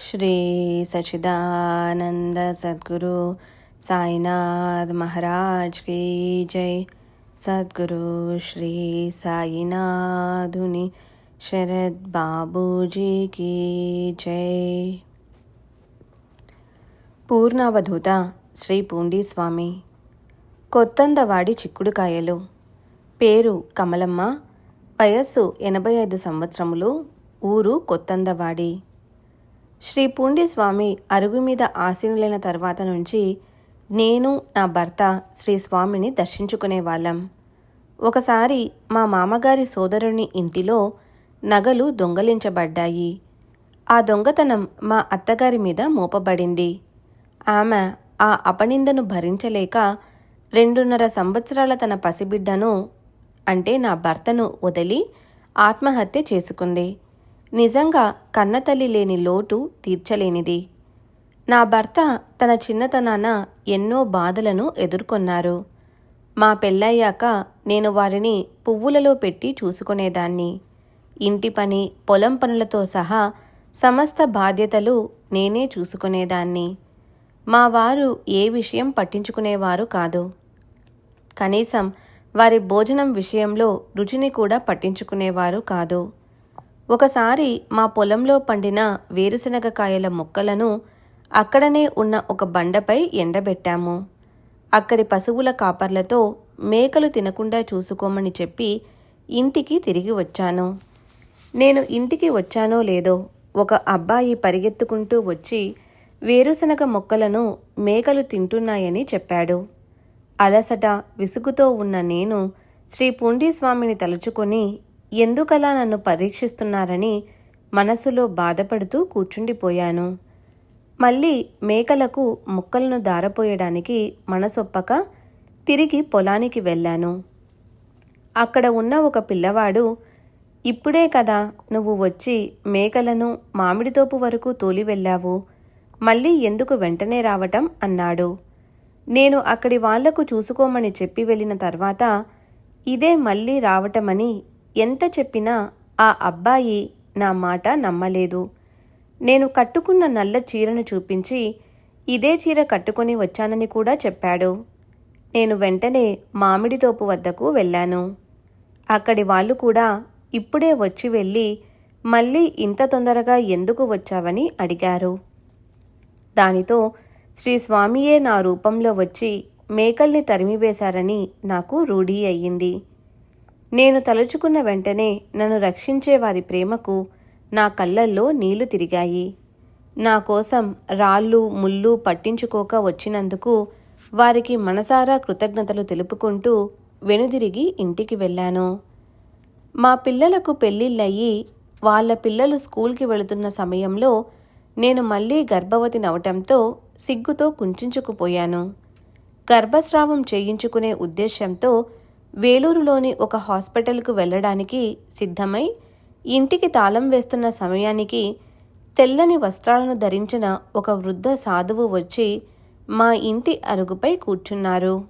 श्री सच्चिदानंद सद्गुरु साईनाथ महाराज की जय सद्गुरु श्री साईनाथुनि शरद बाबूजी की जय పూర్ణావధూత శ్రీ పూండి స్వామి కొత్తందవాడి చిక్కుడుకాయలు పేరు కమలమ్మ వయస్సు ఎనభై ఐదు సంవత్సరములు ఊరు కొత్తందవాడి శ్రీ పూండి స్వామి అరుగు మీద ఆసీనులైన తర్వాత నుంచి నేను నా భర్త శ్రీ స్వామిని దర్శించుకునేవాళ్ళం ఒకసారి మా మామగారి సోదరుని ఇంటిలో నగలు దొంగలించబడ్డాయి. ఆ దొంగతనం మా అత్తగారి మీద మోపబడింది. ఆమె ఆ అపనిందను భరించలేక రెండున్నర సంవత్సరాల తన పసిబిడ్డను అంటే నా భర్తను వదిలి ఆత్మహత్య చేసుకుంది. నిజంగా కన్నతల్లి లేని లోటు తీర్చలేనిది. నా భర్త తన చిన్నతనాన ఎన్నో బాధలను ఎదుర్కొన్నారు. మా పెళ్ళయ్యాక నేను వారిని పువ్వులలో పెట్టి చూసుకునేదాన్ని. ఇంటి పని పొలం పనులతో సహా సమస్త బాధ్యతలు నేనే చూసుకునేదాన్ని. మా వారు ఏ విషయం పట్టించుకునేవారు కాదు. కనీసం వారి భోజనం విషయంలో రుచిని కూడా పట్టించుకునేవారు కాదు. ఒకసారి మా పొలంలో పండిన వేరుశనగ కాయల మొక్కలను అక్కడనే ఉన్న ఒక బండపై ఎండబెట్టాము. అక్కడి పశువుల కాపర్లతో మేకలు తినకుండా చూసుకోమని చెప్పి ఇంటికి తిరిగి వచ్చాను. నేను ఇంటికి వచ్చానో లేదో ఒక అబ్బాయి పరిగెత్తుకుంటూ వచ్చి వేరుశనగ మొక్కలను మేకలు తింటున్నాయని చెప్పాడు. అలసట విసుగుతో ఉన్న నేను శ్రీ పుండీస్వామిని తలుచుకొని ఎందుకలా నన్ను పరీక్షిస్తున్నారని మనసులో బాధపడుతూ కూర్చుండిపోయాను. మళ్ళీ మేకలకు ముక్కలను దారపోయడానికి మనసొప్పక తిరిగి పొలానికి వెళ్ళాను. అక్కడ ఉన్న ఒక పిల్లవాడు ఇప్పుడే కదా నువ్వు వచ్చి మేకలను మామిడితోపు వరకు తోలి వెళ్ళావు. మళ్ళీ ఎందుకు వెంటనే రావటం? అన్నాడు. నేను అక్కడి వాళ్ళకు చూసుకోమని చెప్పి వెళ్ళిన తర్వాత ఇదే మళ్ళీ రావటమని ఎంత చెప్పినా ఆ అబ్బాయి నా మాట నమ్మలేదు. నేను కట్టుకున్న నల్ల చీరను చూపించి ఇదే చీర కట్టుకొని వచ్చానని కూడా చెప్పాడు. నేను వెంటనే మామిడితోపు వద్దకు వెళ్ళాను. అక్కడి వాళ్ళు కూడా ఇప్పుడే వచ్చి వెళ్ళి మళ్ళీ ఇంత తొందరగా ఎందుకు వచ్చావని అడిగారు. దానితో శ్రీ స్వామియే నా రూపంలో వచ్చి మేకల్ని తరిమివేశారని నాకు రూఢీ అయ్యింది. నేను తలుచుకున్న వెంటనే నన్ను రక్షించే వారి ప్రేమకు నా కళ్ళల్లో నీళ్ళు తిరిగాయి. నా కోసం రాళ్ళు ముళ్ళు పట్టించుకోక వచ్చినందుకు వారికి మనసారా కృతజ్ఞతలు తెలుపుకుంటూ వెనుదిరిగి ఇంటికి వెళ్ళాను. మా పిల్లలకు పెళ్ళిళ్ళయ్యి వాళ్ళ పిల్లలు స్కూల్కి వెళుతున్న సమయంలో నేను మళ్ళీ గర్భవతినవటంతో సిగ్గుతో కుంచుకుపోయాను. గర్భస్రావం చేయించుకునే ఉద్దేశంతో వేలూరులోని ఒక హాస్పిటల్కు వెళ్ళడానికి సిద్ధమై ఇంటికి తాళం వేస్తున్న సమయానికి తెల్లని వస్త్రాలను ధరించిన ఒక వృద్ధ సాధువు వచ్చి మా ఇంటి అరుగుపై కూర్చున్నారు.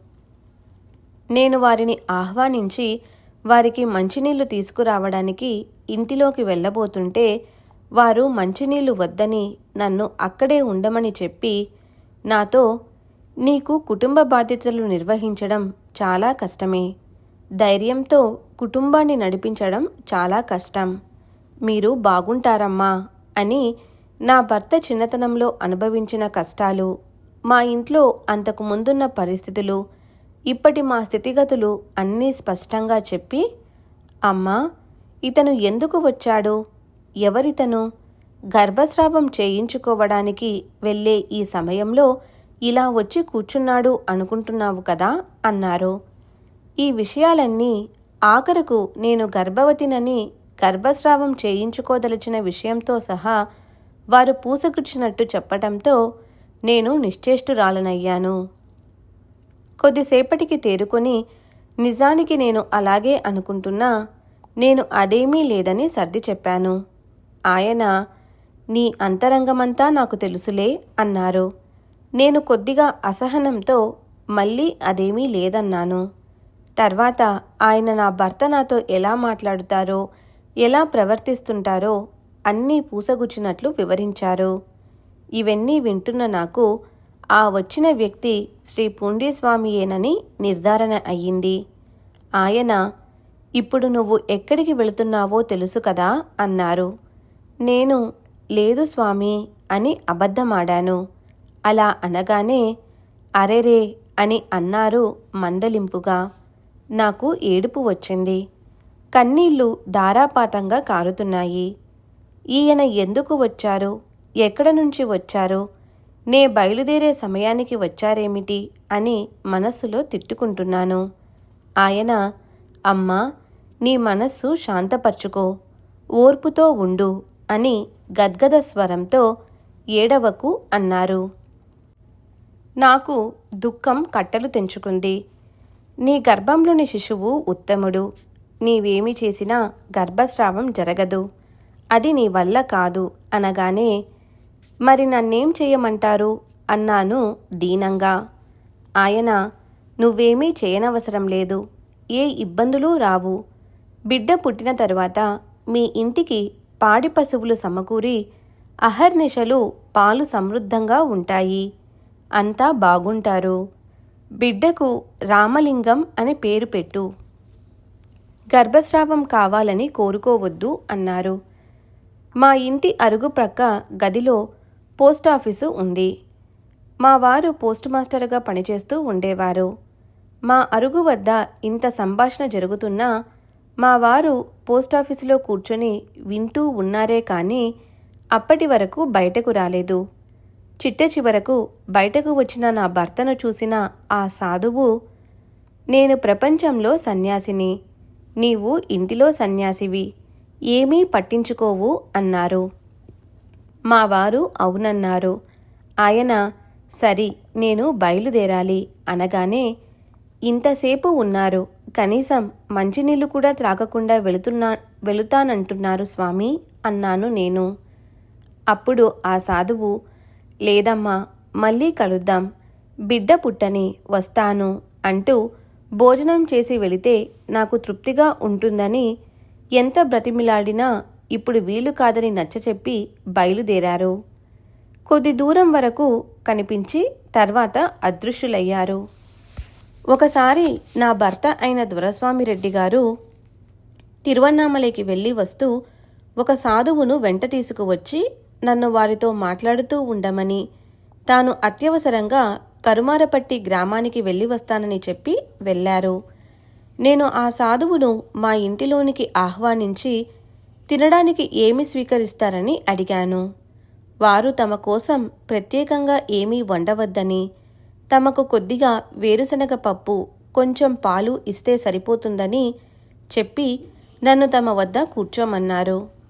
నేను వారిని ఆహ్వానించి వారికి మంచినీళ్ళు తీసుకురావడానికి ఇంటిలోకి వెళ్ళబోతుంటే వారు మంచినీళ్ళు వద్దని నన్ను అక్కడే ఉండమని చెప్పి నాతో నీకు కుటుంబ బాధ్యతలు నిర్వహించడం చాలా కష్టమే. ధైర్యంతో కుటుంబాన్ని నడిపించడం చాలా కష్టం. మీరు బాగుంటారమ్మా అని నా భర్త చిన్నతనంలో అనుభవించిన కష్టాలు మా ఇంట్లో అంతకు ముందున్న పరిస్థితులు ఇప్పటి మా స్థితిగతులు అన్నీ స్పష్టంగా చెప్పి అమ్మా ఇతను ఎందుకు వచ్చాడు? ఎవరితను? గర్భస్రావం చేయించుకోవడానికి వెళ్ళే ఈ సమయంలో ఇలా వచ్చి కూర్చున్నాడు అనుకుంటున్నావు కదా అన్నారు. ఈ విషయాలన్నీ ఆఖరకు నేను గర్భవతినని గర్భస్రావం చేయించుకోదలిచిన విషయంతో సహా వారు పూసగుచ్చినట్టు చెప్పటంతో నేను నిశ్చేష్టురాలనయ్యాను. కొద్దిసేపటికి తేరుకొని నిజానికి నేను అలాగే అనుకుంటున్నా నేను అదేమీ లేదని సర్ది చెప్పాను. ఆయన నీ అంతరంగమంతా నాకు తెలుసులే అన్నారు. నేను కొద్దిగా అసహనంతో మళ్ళీ అదేమీ లేదన్నాను. తర్వాత ఆయన నా భర్త నాతో ఎలా మాట్లాడుతారో ఎలా ప్రవర్తిస్తుంటారో అన్నీ పూసగుచ్చినట్లు వివరించారు. ఇవన్నీ వింటున్న నాకు ఆ వచ్చిన వ్యక్తి శ్రీ పూండీస్వామియేనని నిర్ధారణ అయ్యింది. ఆయన ఇప్పుడు నువ్వు ఎక్కడికి వెళుతున్నావో తెలుసు కదా అన్నారు. నేను లేదు స్వామి అని అబద్ధమాడాను. అలా అనగానే అరెరే అని అన్నారు మందలింపుగా. నాకు ఏడుపు వచ్చింది. కన్నీళ్ళు ధారాపాతంగా కారుతున్నాయి. ఈయన ఎందుకు వచ్చారు? ఎక్కడ నుంచి వచ్చారు? నే బయలుదేరే సమయానికి వచ్చారేమిటి? అని మనస్సులో తిట్టుకుంటున్నాను. ఆయన అమ్మా నీ మనస్సు శాంతపరచుకో ఓర్పుతో ఉండు అని గద్గద స్వరంతో ఏడవకు అన్నారు. నాకు దుఃఖం కట్టలు తెంచుకుంది. నీ గర్భంలోని శిశువు ఉత్తముడు. నీవేమి చేసినా గర్భస్రావం జరగదు. అది నీ వల్ల కాదు అనగానే మరి నన్నేం చేయమంటారు? అన్నాను దీనంగా. ఆయన నువ్వేమీ చేయనవసరం లేదు. ఏ ఇబ్బందులు రావు. బిడ్డ పుట్టిన తరువాత మీ ఇంటికి పాడి పశువులు సమకూరి అహర్నిశలు పాలు సమృద్ధంగా ఉంటాయి. అంతా బాగుంటారు. బిడ్డకు రామలింగం అని పేరు పెట్టు. గర్భస్రావం కావాలని కోరుకోవద్దు అన్నారు. మా ఇంటి అరుగు ప్రక్క గదిలో పోస్టాఫీసు ఉంది. మా వారు పోస్ట్ మాస్టర్గా పనిచేస్తూ ఉండేవారు. మా అరుగు వద్ద ఇంత సంభాషణ జరుగుతున్నా మా వారు పోస్టాఫీసులో కూర్చొని వింటూ ఉన్నారే కానీ అప్పటి వరకు బయటకు రాలేదు. చిట్ట చివరకు బయటకు వచ్చిన నా భర్తను చూసిన ఆ సాధువు నేను ప్రపంచంలో సన్యాసిని నీవు ఇంటిలో సన్యాసివి ఏమీ పట్టించుకోవు అన్నారు. మా వారు అవునన్నారు. ఆయన సరి నేను బయలుదేరాలి అనగానే ఇంతసేపు ఉన్నారు. కనీసం మంచినీళ్ళు కూడా త్రాగకుండా వెళుతున్నా వెళుతానంటున్నారు స్వామి అన్నాను నేను. అప్పుడు ఆ సాధువు లేదమ్మా మళ్ళీ కలుద్దాం. బిడ్డ పుట్టని వస్తాను అంటూ భోజనం చేసి వెళితే నాకు తృప్తిగా ఉంటుందని ఎంత బ్రతిమిలాడినా ఇప్పుడు వీలు కాదని నచ్చచెప్పి బయలుదేరారు. కొద్ది దూరం వరకు కనిపించి తర్వాత అదృశ్యులయ్యారు. ఒకసారి నా భర్త అయిన దొరస్వామిరెడ్డి గారు తిరువన్నామలైకి వెళ్ళి వస్తూ ఒక సాధువును వెంట తీసుకువచ్చి నన్ను వారితో మాట్లాడుతూ ఉండమని తాను అత్యవసరంగా కరుమారపట్టి గ్రామానికి వెళ్ళి వస్తానని చెప్పి వెళ్ళారు. నేను ఆ సాధువును మా ఇంటిలోనికి ఆహ్వానించి తినడానికి ఏమి స్వీకరిస్తారని అడిగాను. వారు తమ కోసం ప్రత్యేకంగా ఏమీ వండవద్దని తమకు కొద్దిగా వేరుశనగ పప్పు కొంచెం పాలు ఇస్తే సరిపోతుందని చెప్పి నన్ను తమ వద్ద కూర్చోమన్నారు.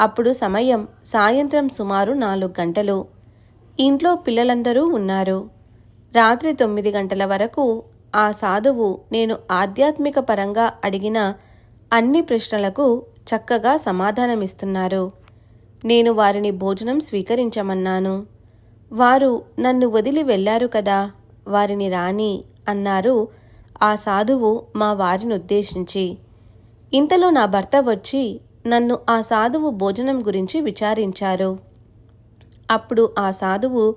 అప్పుడు సమయం సాయంత్రం సుమారు నాలుగు గంటలు. ఇంట్లో పిల్లలందరూ ఉన్నారు. రాత్రి తొమ్మిది గంటల వరకు ఆ సాధువు నేను ఆధ్యాత్మిక పరంగా అడిగిన అన్ని ప్రశ్నలకు చక్కగా సమాధానమిస్తున్నారు. నేను వారిని భోజనం స్వీకరించమన్నాను. వారు నన్ను వదిలి వెళ్ళారు కదా వారిని రాని అన్నారు ఆ సాధువు మా వారిని ఉద్దేశించి. ఇంతలో నా భర్త వచ్చి నన్ను ఆ సాధువు భోజనం గురించి విచారించారు. అప్పుడు ఆ సాధువు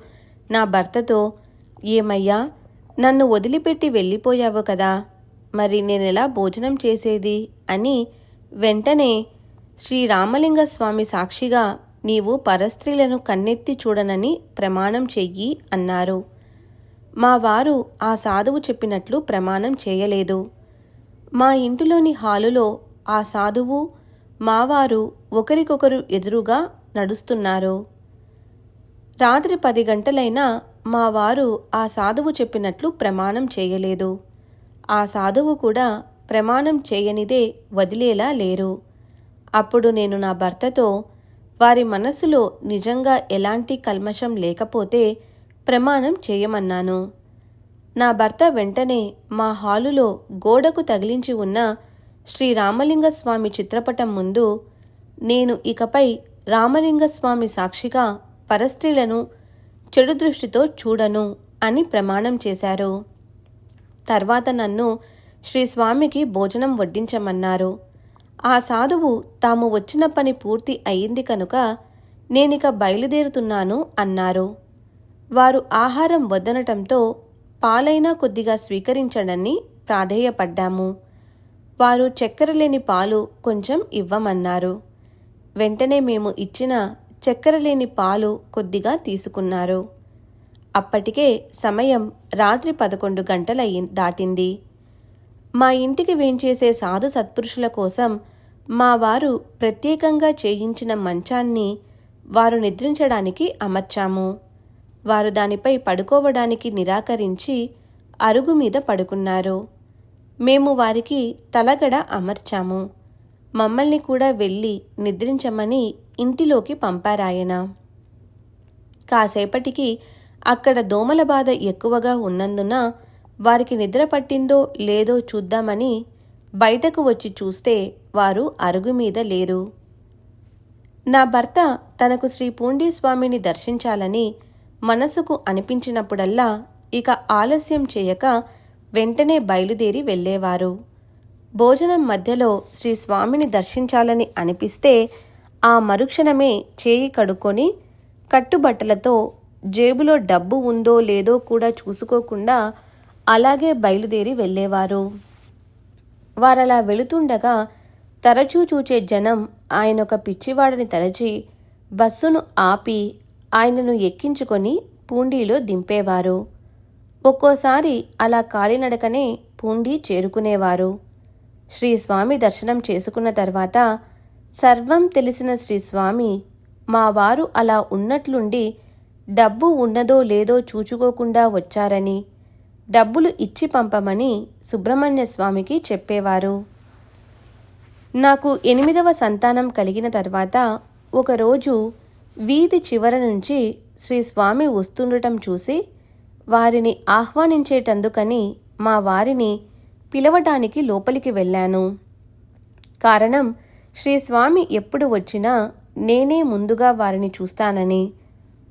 నా భర్తతో ఏమయ్యా నన్ను వదిలిపెట్టి వెళ్ళిపోయావు కదా మరి నేనెలా భోజనం చేసేది? అని వెంటనే శ్రీరామలింగ స్వామి సాక్షిగా నీవు పరస్త్రీలను కన్నెత్తి చూడనని ప్రమాణం చెయ్యి అన్నారు. మా వారు ఆ సాధువు చెప్పినట్లు ప్రమాణం చేయలేదు. మా ఇంటిలోని హాలులో ఆ సాధువు మావారు ఒకరికొకరు ఎదురుగా నడుస్తున్నారు. రాత్రి పది గంటలైనా మా వారు ఆ సాధువు చెప్పినట్లు ప్రమాణం చేయలేదు. ఆ సాధువు కూడా ప్రమాణం చేయనిదే వదిలేలా లేరు. అప్పుడు నేను నా భర్తతో వారి మనసులో నిజంగా ఎలాంటి కల్మషం లేకపోతే ప్రమాణం చేయమన్నాను. నా భర్త వెంటనే మా హాలులో గోడకు తగిలించి ఉన్న శ్రీ రామలింగస్వామి చిత్రపటం ముందు నేను ఇకపై రామలింగస్వామి సాక్షిగా పరస్త్రీలను చెడు దృష్టితో చూడను అని ప్రమాణం చేశారు. తర్వాత నన్ను శ్రీ స్వామికి భోజనం వడ్డించమన్నారు. ఆ సాధువు తాము వచ్చిన పని పూర్తి అయింది కనుక నేనిక బయలుదేరుతున్నాను అన్నారు. వారు ఆహారం వద్దనటంతో పాలైనా కొద్దిగా స్వీకరించడని ప్రాధేయపడ్డాము. వారు చక్కెర లేని పాలు కొంచెం ఇవ్వమన్నారు. వెంటనే మేము ఇచ్చిన చక్కెర లేని పాలు కొద్దిగా తీసుకున్నారు. అప్పటికే సమయం రాత్రి పదకొండు గంటలయ్యి దాటింది. మా ఇంటికి వేంచేసే సాధు సత్పురుషుల కోసం మా వారు ప్రత్యేకంగా చేయించిన మంచాన్ని వారు నిద్రించడానికి అమర్చాము. వారు దానిపై పడుకోవడానికి నిరాకరించి అరుగు మీద పడుకున్నారు. మేము వారికి తలగడ అమర్చాము. మమ్మల్ని కూడా వెళ్ళి నిద్రించమని ఇంటిలోకి పంపారాయన. కాసేపటికి అక్కడ దోమల బాధ ఎక్కువగా ఉన్నందున వారికి నిద్ర పట్టిందో లేదో చూద్దామని బయటకు వచ్చి చూస్తే వారు అరుగు మీద లేరు. నా భర్త తనకు శ్రీ పూండీస్వామిని దర్శించాలని మనసుకు అనిపించినప్పుడల్లా ఇక ఆలస్యం చేయక వెంటనే బయలుదేరి వెళ్ళేవారు. భోజనం మధ్యలో శ్రీ స్వామిని దర్శించాలని అనిపిస్తే ఆ మరుక్షణమే చేయి కడుక్కొని కట్టుబట్టలతో జేబులో డబ్బు ఉందో లేదో కూడా చూసుకోకుండా అలాగే బయలుదేరి వెళ్ళేవారు. వారలా వెళుతుండగా తరచూ చూచే జనం ఆయన ఒక పిచ్చివాడని తలచి బస్సును ఆపి ఆయనను ఎక్కించుకొని పూండీలో దింపేవారు. ఒక్కోసారి అలా కాలినడకనే పూండీ చేరుకునేవారు. శ్రీ స్వామి దర్శనం చేసుకున్న తర్వాత సర్వం తెలిసిన శ్రీ స్వామి మా వారు అలా ఉన్నట్లుండి డబ్బు ఉన్నదో లేదో చూచుకోకుండా వచ్చారని డబ్బులు ఇచ్చి పంపమని సుబ్రహ్మణ్య స్వామికి చెప్పేవారు. నాకు ఎనిమిదవ సంతానం కలిగిన తర్వాత ఒకరోజు వీధి చివర నుంచి శ్రీ స్వామి వస్తుండటం చూసి వారిని ఆహ్వానించేటందుకని మా వారిని పిలవటానికి లోపలికి వెళ్ళాను. కారణం శ్రీ స్వామి ఎప్పుడు వచ్చినా నేనే ముందుగా వారిని చూస్తానని.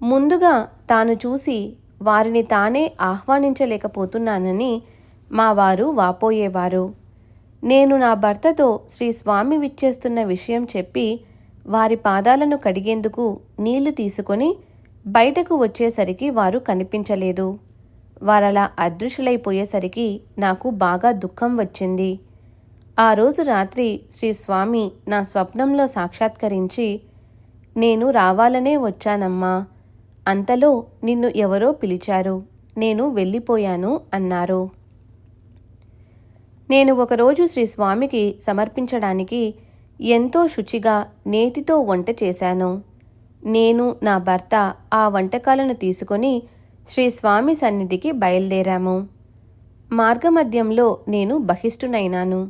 ముందుగా తాను చూసి వారిని తానే ఆహ్వానించలేకపోతున్నానని మా వారు వాపోయేవారు. నేను నా భర్తతో శ్రీ స్వామి విచ్చేస్తున్న విషయం చెప్పి వారి పాదాలను కడిగేందుకు నీళ్ళు తీసుకొని బయటకు వచ్చేసరికి వారు కనిపించలేదు. వారలా అదృశ్యులైపోయేసరికి నాకు బాగా దుఃఖం వచ్చింది. ఆ రోజు రాత్రి శ్రీ స్వామి నా స్వప్నంలో సాక్షాత్కరించి నేను రావాలనే వచ్చానమ్మా. అంతలో నిన్ను ఎవరో పిలిచారు. నేను వెళ్ళిపోయాను అన్నారు. నేను ఒకరోజు శ్రీ స్వామికి సమర్పించడానికి ఎంతో శుచిగా నేతితో వంట చేశాను. నేను నా భర్త ఆ వంటకాలను తీసుకొని శ్రీ స్వామి సన్నిధికి బయలుదేరాము. మార్గమధ్యంలో నేను బహిష్టునైనాను.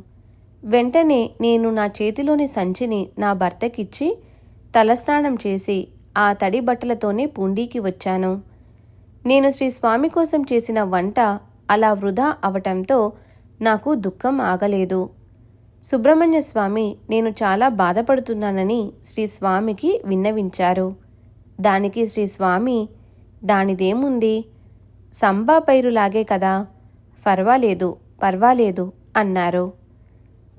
వెంటనే నేను నా చేతిలోని సంచిని నా భర్తకిచ్చి తలస్నానం చేసి ఆ తడి బట్టలతోనే పూండీకి వచ్చాను. నేను శ్రీ స్వామి కోసం చేసిన వంట అలా వృధా అవటంతో నాకు దుఃఖం ఆగలేదు. సుబ్రహ్మణ్య స్వామి నేను చాలా బాధపడుతున్నానని శ్రీ స్వామికి విన్నవించారు. దానికి శ్రీ స్వామి దానిదేముంది? సంబా పైరులాగే కదా? పర్వాలేదు పర్వాలేదు అన్నారు.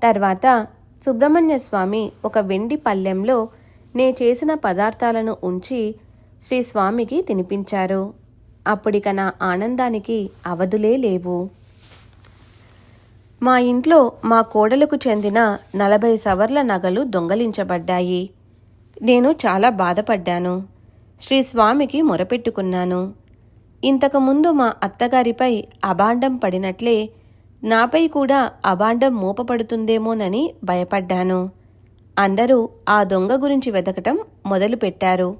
తర్వాత సుబ్రహ్మణ్య స్వామి ఒక వెండి పల్లెంలో నే చేసిన పదార్థాలను ఉంచి శ్రీ స్వామికి తినిపించారు. అప్పుడిక నా ఆనందానికి అవధులే లేవు. మా ఇంట్లో మా కోడలకు చెందిన నలభై సవర్ల నగలు దొంగలించబడ్డాయి. నేను చాలా బాధపడ్డాను. శ్రీ స్వామికి మొరపెట్టుకున్నాను. ఇంతకుముందు మా అత్తగారిపై అభాండం పడినట్లే నాపై కూడా అభాండం మోపపడుతుందేమోనని భయపడ్డాను. అందరూ ఆ దొంగ గురించి వెతకటం మొదలుపెట్టారు.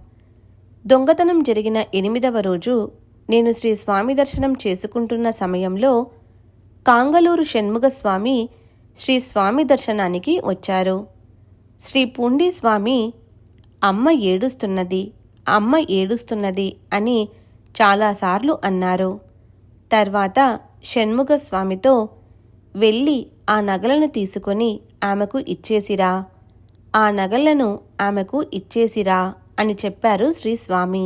దొంగతనం జరిగిన ఎనిమిదవ రోజు నేను శ్రీ స్వామి దర్శనం చేసుకుంటున్న సమయంలో కాంగలూరు షణ్ముగస్వామి శ్రీ స్వామి దర్శనానికి వచ్చారు. శ్రీ పూండి స్వామి అమ్మ ఏడుస్తున్నది అమ్మ ఏడుస్తున్నది అని చాలాసార్లు అన్నారు. తర్వాత షణ్ముగస్వామితో వెళ్ళి ఆ నగలను తీసుకొని ఆమెకు ఇచ్చేసిరా ఆ నగలను ఆమెకు ఇచ్చేసిరా అని చెప్పారు శ్రీస్వామి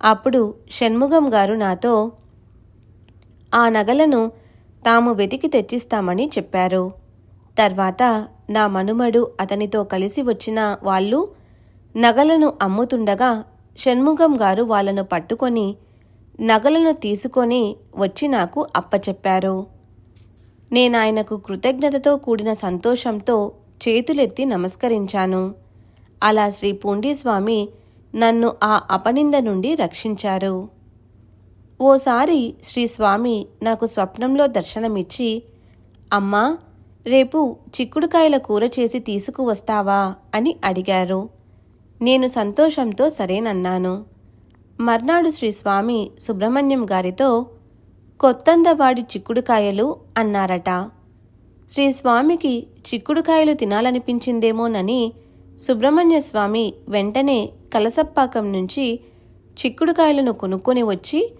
అప్పుడు షణ్ముగం గారు నాతో ఆ నగలను తాము వెతికి తెచ్చిస్తామని చెప్పారు. తర్వాత నా మనుమడు అతనితో కలిసి వచ్చిన వాళ్ళు నగలను అమ్ముతుండగా షణ్ముఖం గారు వాళ్ళను పట్టుకొని నగలను తీసుకొని వచ్చి నాకు అప్పచెప్పారు. నేనాయనకు కృతజ్ఞతతో కూడిన సంతోషంతో చేతులెత్తి నమస్కరించాను. అలా శ్రీ పూండీస్వామి నన్ను ఆ అపనింద నుండి రక్షించారు. ఓసారి శ్రీ స్వామి నాకు స్వప్నంలో దర్శనమిచ్చి అమ్మా రేపు చిక్కుడుకాయల కూర చేసి తీసుకువస్తావా? అని అడిగారు. నేను సంతోషంతో సరేనన్నాను. మర్నాడు శ్రీ స్వామి సుబ్రహ్మణ్యం గారితో కొత్తందవాడి చిక్కుడుకాయలు అన్నారట. శ్రీ స్వామికి చిక్కుడుకాయలు తినాలనిపించిందేమోనని సుబ్రహ్మణ్య స్వామి వెంటనే కలసప్పాకం నుంచి చిక్కుడుకాయలను కొనుక్కొని వచ్చి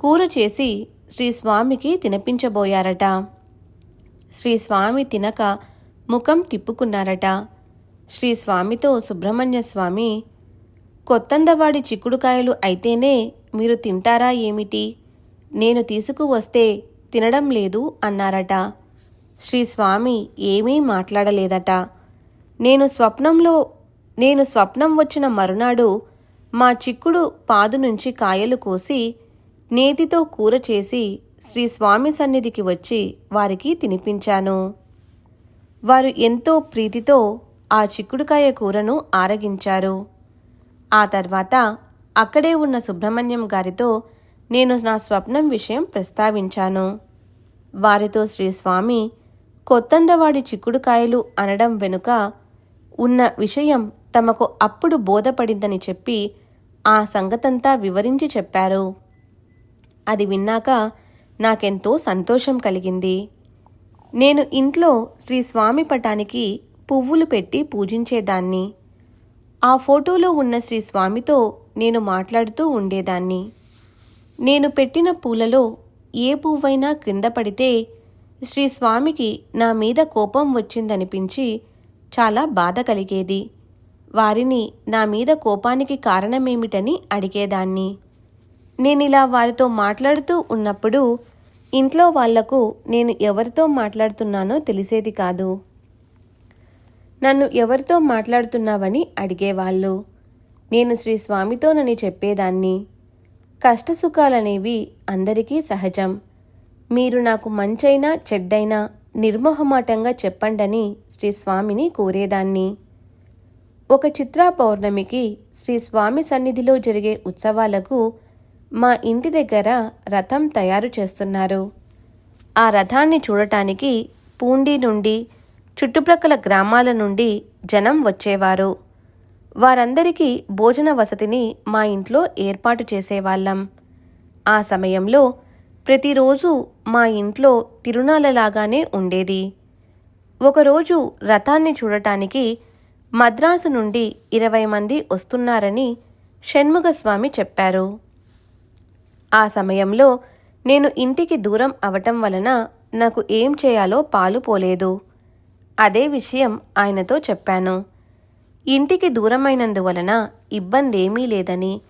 కూర చేసి శ్రీ స్వామికి తినిపించబోయారట. శ్రీ స్వామి తినక ముఖం తిప్పుకున్నారట. శ్రీ స్వామితో సుబ్రహ్మణ్య స్వామి కొత్తందవాడి చిక్కుడుకాయలు అయితేనే మీరు తింటారా ఏమిటి? నేను తీసుకువస్తే తినడం లేదు అన్నారట. శ్రీ స్వామి ఏమీ మాట్లాడలేదట. నేను స్వప్నంలో నేను స్వప్నం వచ్చిన మరునాడు మా చిక్కుడు పాదు నుంచి కాయలు కోసి నేతితో కూర చేసి శ్రీ స్వామి సన్నిధికి వచ్చి వారికి తినిపించాను. వారు ఎంతో ప్రీతితో ఆ చిక్కుడుకాయ కూరను ఆరగించారు. ఆ తర్వాత అక్కడే ఉన్న సుబ్రహ్మణ్యం గారితో నేను నా స్వప్నం విషయం ప్రస్తావించాను. వారితో శ్రీ స్వామి కొత్తందవాడి చిక్కుడుకాయలు అనడం వెనుక ఉన్న విషయం తమకు అప్పుడు బోధపడిందని చెప్పి ఆ సంగతంతా వివరించి చెప్పారు. అది విన్నాక నాకెంతో సంతోషం కలిగింది. నేను ఇంట్లో శ్రీ స్వామి పటానికి పువ్వులు పెట్టి పూజించేదాన్ని. ఆ ఫోటోలో ఉన్న శ్రీ స్వామితో నేను మాట్లాడుతూ ఉండేదాన్ని. నేను పెట్టిన పూలలో ఏ పువ్వైనా క్రింద పడితే శ్రీ స్వామికి నా మీద కోపం వచ్చిందనిపించి చాలా బాధ కలిగేది. వారిని నా మీద కోపానికి కారణమేమిటని అడిగేదాన్ని. నేను ఇలా వారితో మాట్లాడుతూ ఉన్నప్పుడు ఇంట్లో వాళ్ళకు నేను ఎవరితో మాట్లాడుతున్నానో తెలిసేది కాదు. నన్ను ఎవరితో మాట్లాడుతున్నావని అడిగేవాళ్ళు. నేను శ్రీ స్వామితోనని చెప్పేదాన్ని. కష్టసుఖాలనేవి అందరికీ సహజం. మీరు నాకు మంచైనా చెడ్డైనా నిర్మోహమాటంగా చెప్పండని శ్రీ స్వామిని కోరేదాన్ని. ఒక చిత్రా పౌర్ణమికి శ్రీ స్వామి సన్నిధిలో జరిగే ఉత్సవాలకు మా ఇంటి దగ్గర రథం తయారు చేస్తున్నారు. ఆ రథాన్ని చూడటానికి పూండి నుండి చుట్టుప్రక్కల గ్రామాల నుండి జనం వచ్చేవారు. వారందరికీ భోజన వసతిని మా ఇంట్లో ఏర్పాటు చేసేవాళ్ళం. ఆ సమయంలో ప్రతిరోజు మా ఇంట్లో తిరునాళ్ళలాగానే ఉండేది. ఒకరోజు రథాన్ని చూడటానికి మద్రాసు నుండి ఇరవై మంది వస్తున్నారని షణ్ముగస్వామి చెప్పారు. ఆ సమయంలో నేను ఇంటికి దూరం అవటం వలన నాకు ఏం చేయాలో పాలు పోలేదు. అదే విషయం ఆయనతో చెప్పాను. ఇంటికి దూరమైనందువలన ఇబ్బందేమీ లేదని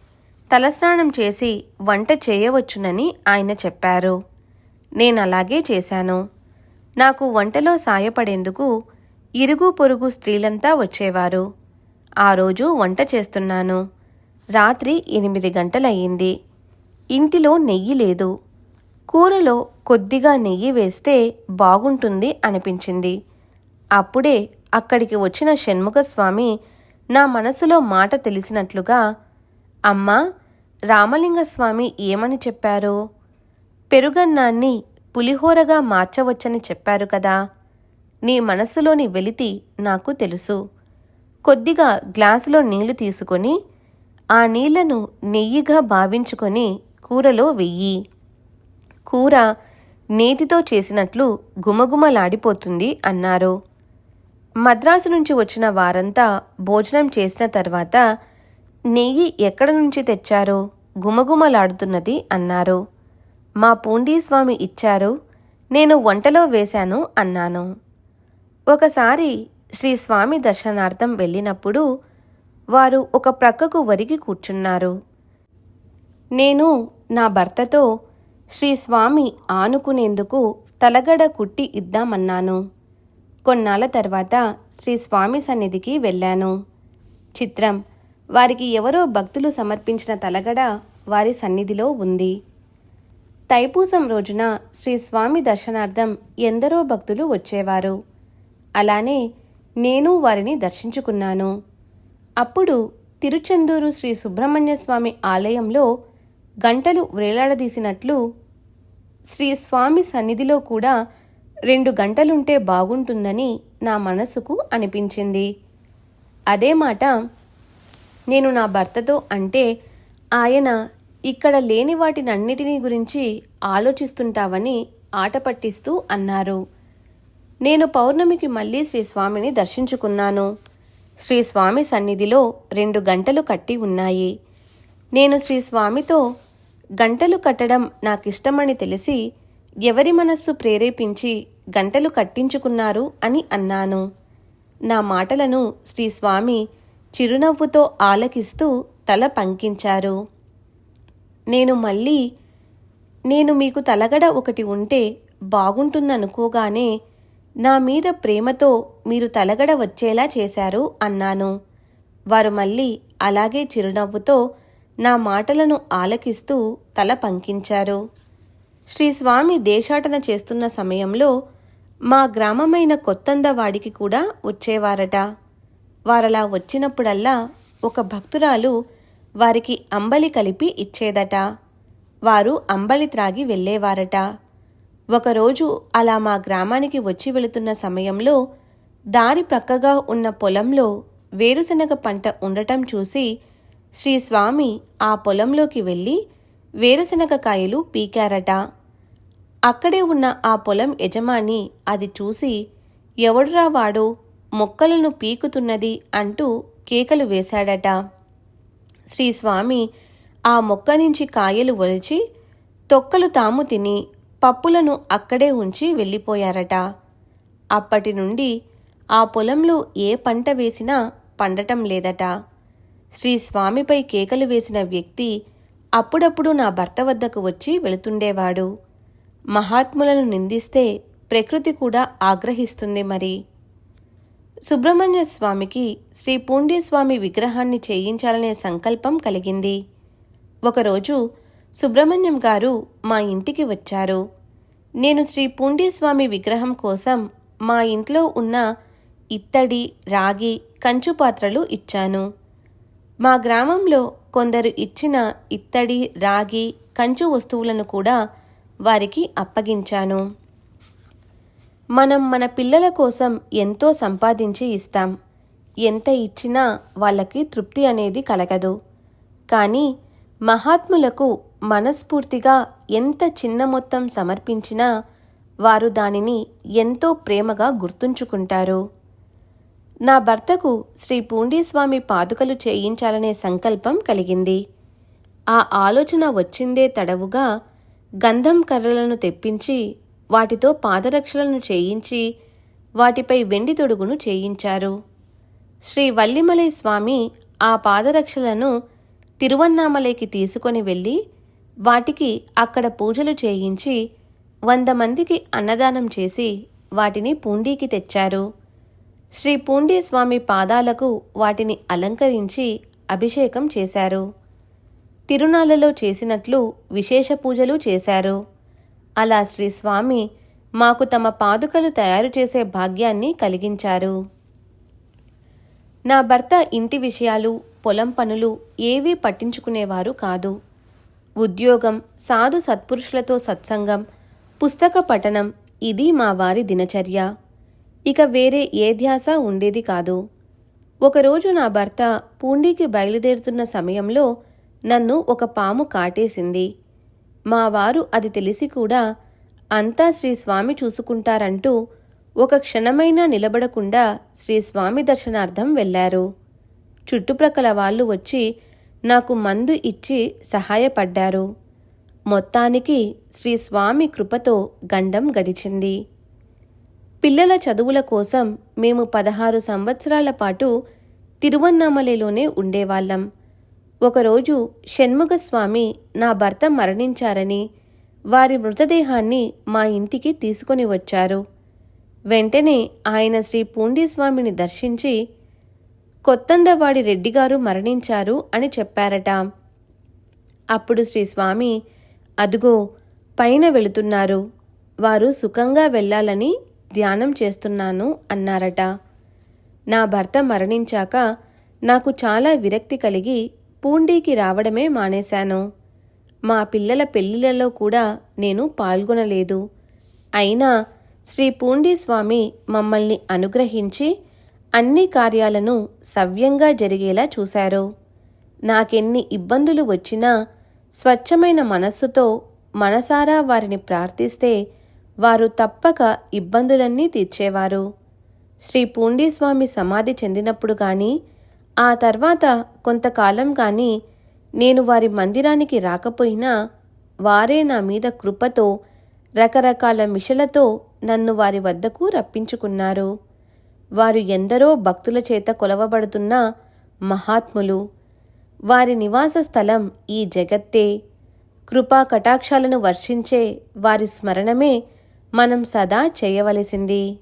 తలస్నానం చేసి వంట చేయవచ్చునని ఆయన చెప్పారు. నేను అలాగే చేశాను. నాకు వంటలో సాయపడేందుకు ఇరుగు పొరుగు స్త్రీలంతా వచ్చేవారు. ఆ రోజు వంట చేస్తున్నాను. రాత్రి ఎనిమిది గంటలయ్యింది. ఇంటిలో నెయ్యి లేదు. కూరలో కొద్దిగా నెయ్యి వేస్తే బాగుంటుంది అనిపించింది. అప్పుడే అక్కడికి వచ్చిన షణ్ముఖస్వామి నా మనసులో మాట తెలిసినట్లుగా అమ్మా రామలింగస్వామి ఏమని చెప్పారు? పెరుగన్నాన్ని పులిహోరగా మార్చవచ్చని చెప్పారు కదా. నీ మనసులోని వెలితి నాకు తెలుసు. కొద్దిగా గ్లాసులో నీళ్ళు తీసుకొని ఆ నీళ్ళను నెయ్యిగా భావించుకొని కూరలో వెయ్యి. కూర నేతితో చేసినట్లు గుమగుమలాడిపోతుంది అన్నారు. మద్రాసు నుంచి వచ్చిన వారంతా భోజనం చేసిన తర్వాత నెయ్యి ఎక్కడ నుంచి తెచ్చారో గుమగుమలాడుతున్నది అన్నారు. మా పూండీస్వామి ఇచ్చారు నేను వంటలో వేశాను అన్నాను. ఒకసారి శ్రీ స్వామి దర్శనార్థం వెళ్ళినప్పుడు వారు ఒక ప్రక్కకు వరిగి కూర్చున్నారు. నేను నా భర్తతో శ్రీ స్వామి ఆనుకునేందుకు తలగడ కుట్టి ఇద్దామన్నాను. కొన్నాళ్ళ తర్వాత శ్రీ స్వామి సన్నిధికి వెళ్ళాను. చిత్రం వారికి ఎవరో భక్తులు సమర్పించిన తలగడ వారి సన్నిధిలో ఉంది. తైపూసం రోజున శ్రీ స్వామి దర్శనార్థం ఎందరో భక్తులు వచ్చేవారు. అలానే నేను వారిని దర్శించుకున్నాను. అప్పుడు తిరుచెందూరు శ్రీ సుబ్రహ్మణ్య స్వామి ఆలయంలో గంటలు వేలాడదీసినట్లు శ్రీ స్వామి సన్నిధిలో కూడా రెండు గంటలుంటే బాగుంటుందని నా మనసుకు అనిపించింది. అదే మాట నేను నా భర్తతో అంటే ఆయన ఇక్కడ లేని వాటినన్నిటినీ గురించి ఆలోచిస్తుంటావని ఆట పట్టిస్తూ అన్నారు. నేను పౌర్ణమికి మళ్ళీ శ్రీ స్వామిని దర్శించుకున్నాను. శ్రీ స్వామి సన్నిధిలో రెండు గంటలు కట్టి ఉన్నాయి. నేను శ్రీ స్వామితో గంటలు కట్టడం నాకిష్టమని తెలిసి ఎవరి మనస్సు ప్రేరేపించి గంటలు కట్టించుకున్నారు అని అన్నాను. నా మాటలను శ్రీ స్వామి చిరునవ్వుతో ఆలకిస్తూ తల పంకించారు. నేను మళ్ళీ నేను మీకు తలగడ ఒకటి ఉంటే బాగుంటుందనుకోగానే నా మీద ప్రేమతో మీరు తలగడ వచ్చేలా చేశారు అన్నాను. వారు మళ్ళీ అలాగే చిరునవ్వుతో నా మాటలను ఆలకిస్తూ తల పంకించారు. శ్రీ స్వామి దేశాటన చేస్తున్న సమయంలో మా గ్రామమైన కొత్తందవాడికి కూడా వచ్చేవారట. వారలా వచ్చినప్పుడల్లా ఒక భక్తురాలు వారికి అంబలి కలిపి ఇచ్చేదట. వారు అంబలి త్రాగి వెళ్ళేవారట. ఒకరోజు అలా మా గ్రామానికి వచ్చి వెళుతున్న సమయంలో దారి ప్రక్కగా ఉన్న పొలంలో వేరుశనగ పంట ఉండటం చూసి శ్రీ స్వామి ఆ పొలంలోకి వెళ్ళి వేరుశనగ కాయలు పీకారట. అక్కడే ఉన్న ఆ పొలం యజమాని అది చూసి ఎవడురా వాడు? మొక్కలను పీకుతున్నది అంటూ కేకలు వేశాడట. శ్రీ స్వామి ఆ మొక్క నుంచి కాయలు ఒలిచి తొక్కలు తాము తిని పప్పులను అక్కడే ఉంచి వెళ్ళిపోయారట. అప్పటి నుండి ఆ పొలంలో ఏ పంట వేసినా పండటం లేదట. శ్రీ స్వామిపై కేకలు వేసిన వ్యక్తి అప్పుడప్పుడు నా భర్త వద్దకు వచ్చి వెళుతుండేవాడు. మహాత్ములను నిందిస్తే ప్రకృతి కూడా ఆగ్రహిస్తుంది మరి. సుబ్రహ్మణ్య స్వామికి శ్రీ పూండీస్వామి విగ్రహాన్ని చేయించాలనే సంకల్పం కలిగింది. ఒకరోజు సుబ్రహ్మణ్యం గారు మా ఇంటికి వచ్చారు. నేను శ్రీ పూండీస్వామి విగ్రహం కోసం మా ఇంట్లో ఉన్న ఇత్తడి రాగి కంచు పాత్రలు ఇచ్చాను. మా గ్రామంలో కొందరు ఇచ్చిన ఇత్తడి రాగి కంచు వస్తువులను కూడా వారికి అప్పగించాను. మనం మన పిల్లల కోసం ఎంతో సంపాదించి ఇస్తాం. ఎంత ఇచ్చినా వాళ్ళకి తృప్తి అనేది కలగదు. కానీ మహాత్ములకు మనస్ఫూర్తిగా ఎంత చిన్న మొత్తం సమర్పించినా వారు దానిని ఎంతో ప్రేమగా గుర్తుంచుకుంటారు. నా భర్తకు శ్రీ పూండీస్వామి పాదుకలు చేయించాలనే సంకల్పం కలిగింది. ఆ ఆలోచన వచ్చిందే తడవుగా గంధం కర్రలను తెప్పించి వాటితో పాదరక్షలను చేయించి వాటిపై వెండి తొడుగును చేయించారు. శ్రీ వల్లిమలై స్వామి ఆ పాదరక్షలను తిరువన్నామలైకి తీసుకొని వెళ్ళి వాటికి అక్కడ పూజలు చేయించి వంద మందికి అన్నదానం చేసి వాటిని పూండీకి తెచ్చారు. శ్రీ పూండీ స్వామి పాదాలకు వాటిని అలంకరించి అభిషేకం చేశారు. తిరునాళ్ళలో చేసినట్లు విశేష పూజలు చేశారు. అలా శ్రీ స్వామి మాకు తమ పాదుకలు తయారు చేసే భాగ్యాన్ని కలిగించారు. నా భర్త ఇంటి విషయాలు పొలం పనులు ఏవీ పట్టించుకునేవారు కాదు. ఉద్యోగం సాధు సత్పురుషులతో సత్సంగం పుస్తక పఠనం ఇది మా వారి దినచర్య. ఇక వేరే ఏ ధ్యాస ఉండేది కాదు. ఒకరోజు నా భర్త పూండీకి బయలుదేరుతున్న సమయంలో నన్ను ఒక పాము కాటేసింది. మా వారు అది తెలిసి కూడా అంతా శ్రీ స్వామి చూసుకుంటారంటూ ఒక క్షణమైనా నిలబడకుండా శ్రీ స్వామి దర్శనార్థం వెళ్ళారు చుట్టుప్రక్కల వాళ్ళు వచ్చి నాకు మందు ఇచ్చి సహాయపడ్డారు. మొత్తానికి శ్రీ స్వామి కృపతో గండం గడిచింది. పిల్లల చదువుల కోసం మేము పదహారు సంవత్సరాల పాటు తిరువన్నామలేలోనే ఉండేవాళ్ళం. ఒకరోజు షణ్ముఖస్వామి నా భర్త మరణించారని వారి మృతదేహాన్ని మా ఇంటికి తీసుకొని వచ్చారు. వెంటనే ఆయన శ్రీ పూండిస్వామిని దర్శించి కొత్తందవాడి రెడ్డిగారు మరణించారు అని చెప్పారట. అప్పుడు శ్రీ స్వామి అదుగో పైన వెళుతున్నారు. వారు సుఖంగా వెళ్ళాలని ధ్యానం చేస్తున్నాను అన్నారట. నా భర్త మరణించాక నాకు చాలా విరక్తి కలిగి పూండీకి రావడమే మానేశాను. మా పిల్లల పెళ్ళిళ్ళలో కూడా నేను పాల్గొనలేదు. అయినా శ్రీ పూండీస్వామి మమ్మల్ని అనుగ్రహించి అన్ని కార్యాలను సవ్యంగా జరిగేలా చూశారు. నాకెన్ని ఇబ్బందులు వచ్చినా స్వచ్ఛమైన మనస్సుతో మనసారా వారిని ప్రార్థిస్తే వారు తప్పక ఇబ్బందులన్నీ తీర్చేవారు. శ్రీ పూండీస్వామి సమాధి చెందినప్పుడు కానీ ఆ తర్వాత కొంతకాలం కానీ నేను వారి మందిరానికి రాకపోయినా వారే నా మీద కృపతో రకరకాల మిషలతో నన్ను వారి వద్దకు రప్పించుకున్నారు. వారు ఎందరో భక్తుల చేత కొలవబడుతున్న మహాత్ములు. వారి నివాస స్థలం ఈ జగత్తే. కృపా కటాక్షాలను వర్షించే వారి స్మరణమే మనం సదా చేయవలసింది.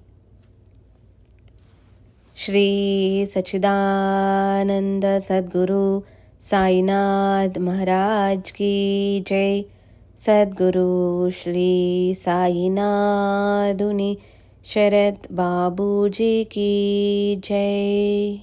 శ్రీ సచిదానంద సద్గురు సాయినాథ్ మహారాజ్ కీ జై. సద్గురు శ్రీ సాయినాథుని శరత్ బాబూజీ కీ జై.